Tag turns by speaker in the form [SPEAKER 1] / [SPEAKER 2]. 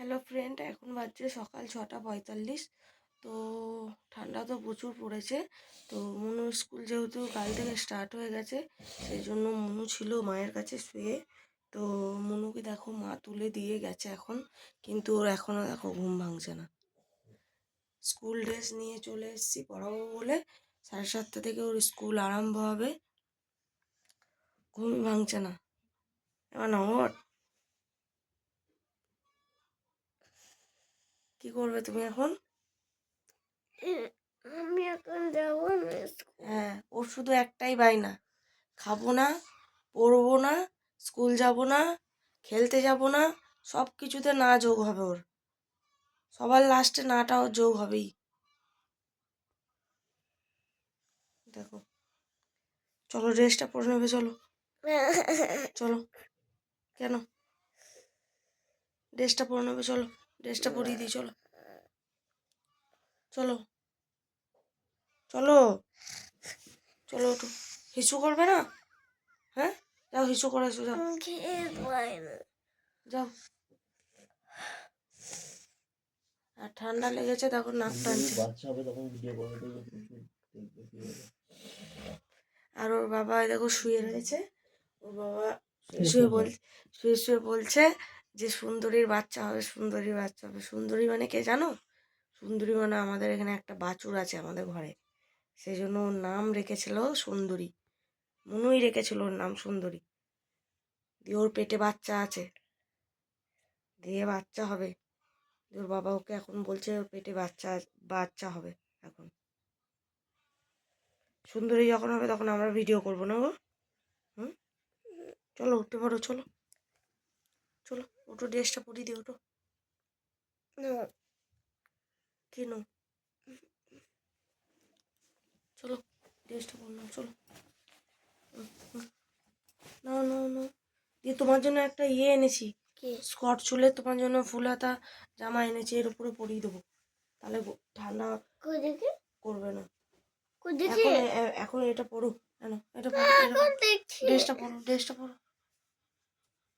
[SPEAKER 1] Hello friend এখন বাজছে সকাল ছটা পঁয়তাল্লিশ। তো ঠান্ডা তো প্রচুর পড়েছে। তো মনুর স্কুল যেহেতু কাল থেকে স্টার্ট হয়ে গেছে, সেই জন্য মনু ছিল মায়ের কাছে শুয়ে। তো মনুকে দেখো মা তুলে দিয়ে গেছে এখন, কিন্তু ওর এখনও দেখো ঘুম ভাঙছে না। স্কুল ড্রেস নিয়ে চলে এসেছি পড়াবো বলে। সাড়ে সাতটা থেকে ওর স্কুল আরম্ভ হবে। ঘুম ভাঙছে না। এবার নহর কি করবে তুমি এখন?
[SPEAKER 2] আমি এখন যাব
[SPEAKER 1] হ্যাঁ ওর শুধু একটাই বায়না। খাব না পড়ব না স্কুল যাব না খেলতে যাব না সব কিছুতে না যোগ হবে ওর। সবার লাস্টে নাটা ওর যোগ হবেই। দেখো। চলো ড্রেসটা পরে নেবে চলো। চলো। কেন? ড্রেসটা পরে নেবে চলো। ড্রেসটা পরিয়ে দিই চলো। চলো। চলো। চলো ওঠো। হিসু করবে না? হ্যাঁ? যাও হিসু করে যাও। যাও। আর ঠান্ডা লেগেছে তখন নাক টানছে। আর ওর বাবা দেখো শুয়ে রয়েছে। ওর বাবা শুয়ে শুয়ে বল শুয়ে শুয়ে বলছে যে সুন্দরীর বাচ্চা হবে সুন্দরীর বাচ্চা হবে। সুন্দরী মানে কে জানো? সুন্দরী মানে আমাদের এখানে একটা বাছুর আছে আমাদের ঘরে। সেই জন্য ওর নাম রেখেছিল সুন্দরী। মনুই রেখেছিল ওর নাম সুন্দরী। দিয়ে ওর পেটে বাচ্চা আছে। দিয়ে বাচ্চা হবে। ওর বাবা ওকে এখন বলছে ওর পেটে বাচ্চা বাচ্চা হবে এখন। সুন্দরী যখন হবে তখন আমরা ভিডিও করব না গো? হুম? চলো, উঠতে পারো, চলো। চলো ওটো ড্রেসটা পরিয়ে দিও ওটো কেন? চলো ড্রেসটা নাও চলো। নাও নাও নাও দিয়ে তোমার জন্য একটা ইয়ে এনেছি। স্কট চুলে তোমার জন্য ফুল হাতা জামা এনেছি এর উপরে পরিয়ে দেবো। তাহলে ঠান্ডা করবে না। এখন এটা পরো। কেন এটা পরো ড্রেসটা পরো। ড্রেসটা পরো।